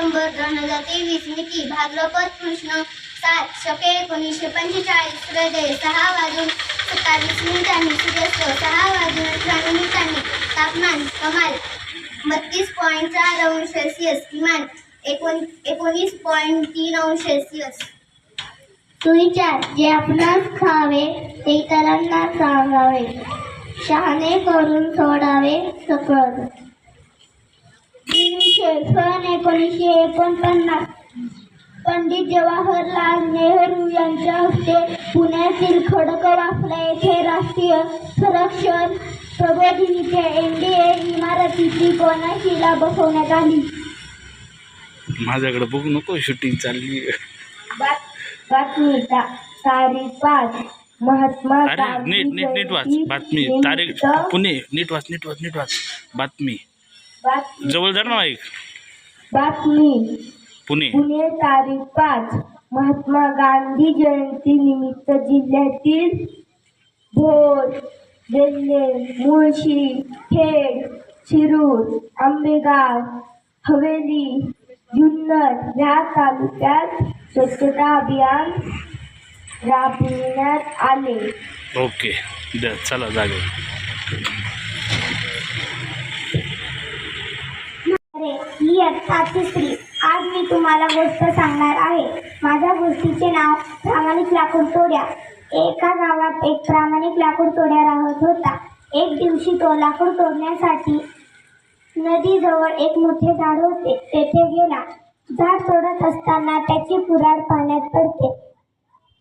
शुक्रवार ऑक्टोबर दोन हजार तेवीस मिती भाद्रपद कृष्ण सात शके एकोणीसशे पंचेचाळीस हृदय सहा वाजून सत्तावीस मिनिटांनी सूर्यास्त सहा वाजून अठरा मिनिटांनी तापमान कमाल बत्तीस पॉईंट चार अंश सेल्सिअस किमान एकोण एकोणीस पॉईंट तीन अंश सेल्सिअस. सुविचार जे आपणास खावे ते इतरांना सांगावे. शहाणे करून सोडावे सकळ दिनशे सन एकोणीसशे एकोणपन्नास. पंडित जवाहरलाल नेहरू यांच्या हस्ते पुण्यातील खडकवासला येथे राष्ट्रीय संरक्षण प्रबोधिनीचे एन डी ए इमारतीची कोनशिला बसवण्यात आली? माझ्याकडे बघू नको शूटिंग चालली. बातमी तारीख पाच. महात्मा अरे नीट नीट नीट वाच. बातमी तारीख पुणे नीट वाच नीट वाच नीट वाच. बातमी. जवळ ना ऐक बातमी. पुणे. पुणे तारीख पाच. महात्मा गांधी जयंती निमित्त जिल्ह्यातील भोर वेल्हे मुळशी खेड शिरूर आंबेगाव हवेली जुन्नर या तालुक्यात स्वच्छता अभियान राबविण्यात आले. ओके. द्या चला जागे. ही स्त्री. आज मी तुम्हाला गोष्ट सांगणार आहे. माझ्या गोष्टीचे नाव प्रामाणिक लाकूड तोड्या. एका गावात एक प्रामाणिक लाकूड तोड्या राहत होता. एक दिवशी तो लाकूड तोडण्यासाठी नदीजवळ एक मोठे झाड होते. तेथे गेला. झाड तोडत असताना त्याची कुऱ्हाड पाण्यात पडते.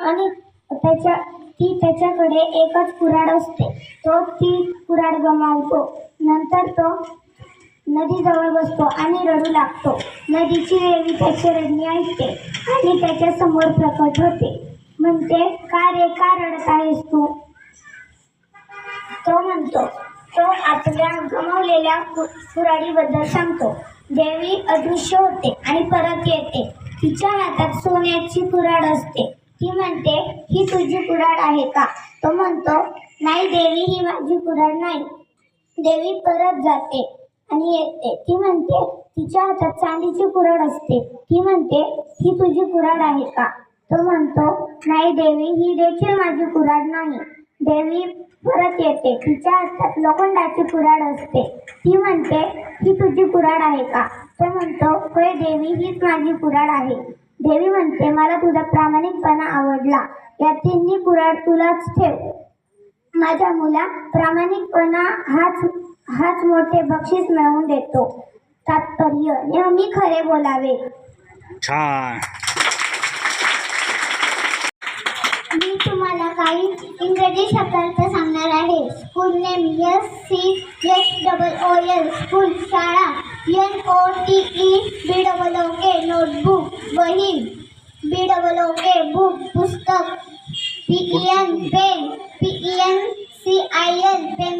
आणि त्याच्या ती त्याच्याकडे एकच कुऱ्हाड असते. तो ती कुऱ्हाड गमावतो. नंतर तो नदीजवळ बसतो आणि रडू लागतो. नदीची देवी त्याचे रडणे ऐकते आणि त्याच्यासमोर प्रकट होते. म्हणते का रे का रडत आहेस तू? तो म्हणतो तो आपल्या गमावलेल्या कु- कुऱ्हाडीबद्दल सांगतो. देवी अदृश्य होते आणि परत येते. तिच्या हातात सोन्याची कुऱ्हाड असते. ती म्हणते ही तुझी कुऱ्हाड आहे का? तो म्हणतो नाही देवी ही माझी कुऱ्हाड नाही. देवी परत जाते. आणि येते. ती म्हणते तिच्या हातात चांदीची कुऱ्हाड असते. ती म्हणते ही तुझी कुऱ्हाड आहे का? तो म्हणतो नाही देवी ही देखील माझी कुऱ्हाड नाही. देवी परत येते. तिच्या हातात लोखंडाची कुऱ्हाड असते. ती म्हणते ही तुझी कुऱ्हाड आहे का? तो म्हणतो होय देवी हीच माझी कुऱ्हाड आहे. देवी म्हणते मला तुझा प्रामाणिकपणा आवडला. या तिन्ही कुऱ्हाड तुलाच ठेव. माझ्या मुला प्रामाणिकपणा हाच हाच मोठे बक्षीस मिळवून देतो. तात्पर्य नेहमी खरे बोलावे. छान. मी तुम्हाला काही इंग्रजी शब्दार्थ सांगणार आहे. School name S C S double O L school शाळा N O T E B double O K notebook वही B double O K book पुस्तक. P E N pen P E N C I L pencil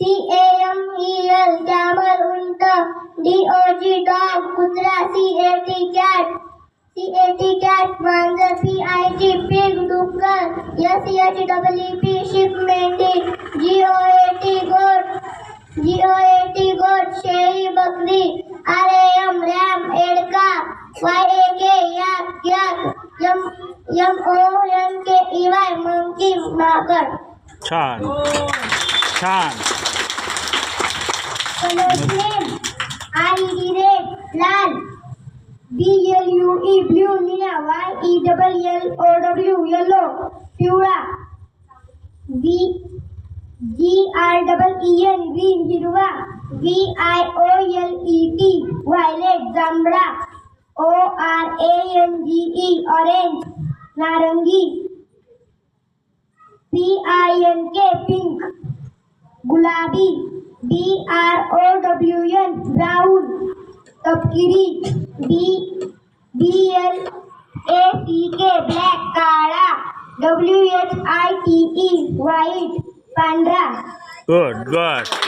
C A M E L camel उंट. D O G dog कुत्रा C A T cat C A T cat मांजर P I G pig डुक्कर. S H W P sheep मेंढी G O A T गोट जी ओ A T goat शेळी बकरी. R A M ram एडका. Y A K yak yak M M O N K E Y monkey माकड छान. छान. Colours name red लाल. B L U E blue निळा. Y E double L O W yellow पिवळा. B G R double E N green हिरवा. V I O L E T violet जांभळा. O R A N G E orange नारंगी. P I N K pink गुलाबी. B R O W N brown तपकिरी B B L A C K black काळा W H I T E white पांढरा good good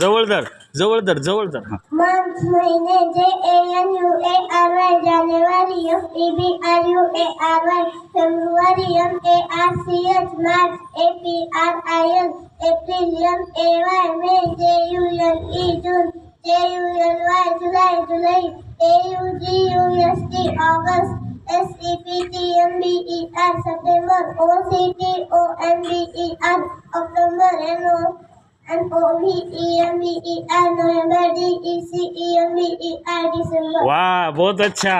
जवळ धर जवळ धर जवळ धर मंथ महिने J A N U A R Y January F E B R U A R Y February M A R C H March A P R I L April M A Y May J U L E जून जे U L Y July July A you G U S T August S E P T M B E R September O C T O M B E R October N O M O V E M B E R November D E C E M B E R December वाह बहुत अच्छा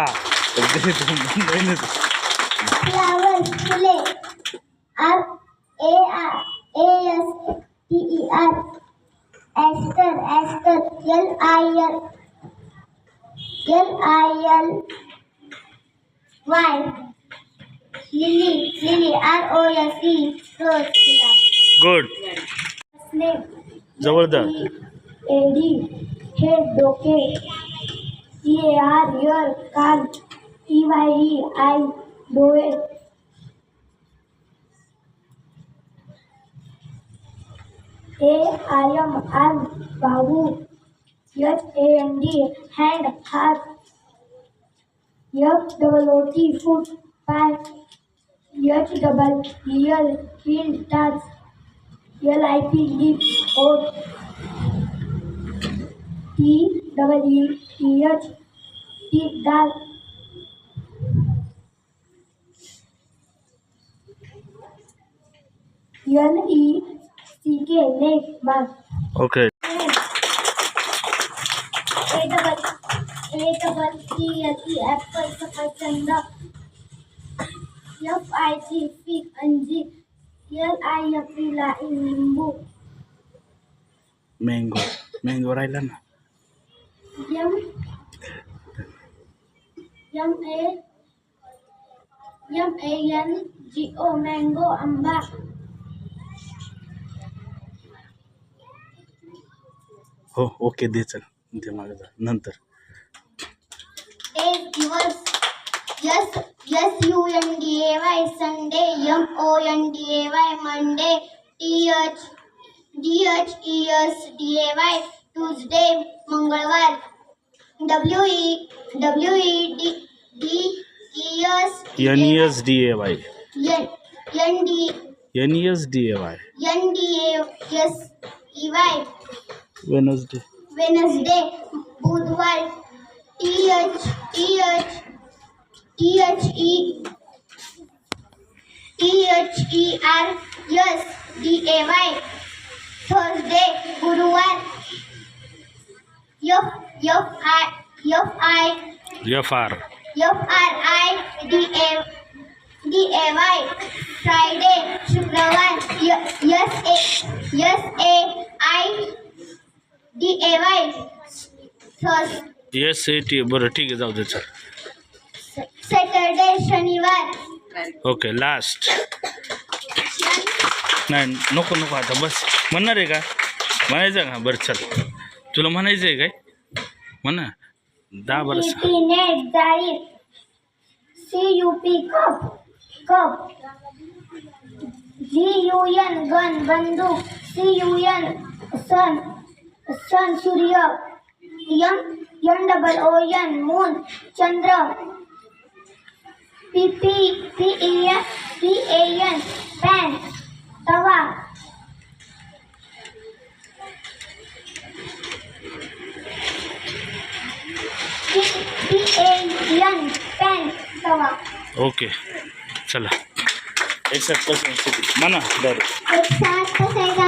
Flower फुले R A R A S T E R Aster Aster L I L L I L Y Lily Lily R O S E Rose गुलाब good धर A D हे डोके E R year कान E Y E I डोळे A I M R बाहू H A N D hand हात F double O T foot पाय H double L heel टाच L I P lip oat T double E T H T डाल L E C K neck mark okay A double A double T H E apple सफरचंद F I G fig अंजीर L I F E ला लिंबू mango mango राहिला ना M M A M A N G O mango आंबा हो okay दे चल. दे मागे जा. नंतर. एक दिवस yes yes U N D A Y Sunday M O N D A Y Monday T H D H E S D A Y Tuesday मंगळवार W E W E D D E S N S D A Y N D N S D A Y N D S E Y Wednesday Wednesday बुधवार T H T H T H E T H E R S D A Y Thursday गुरुवार F F I F I F R F R I D A D A Y Friday शुक्रवार S A S A I D A Y S A T बरं ठीक आहे जाऊ दे चल. Saturday शनिवार. Okay last नाही नको नको आता बस. म्हणणार आहे का? म्हणायचं का? बरं चल. तुला म्हणायचं आहे काय? म्हणा. दहा बरं सांग. नेट जाळी C U P cup cup G U N gun बंदूक C U N sun sun सूर्य M N double O N moon Chandra P P P N P A N pan तवा पी ए एन पॅन तवा okay चला. Except कसं म्हणा direct एक साथ कसायचा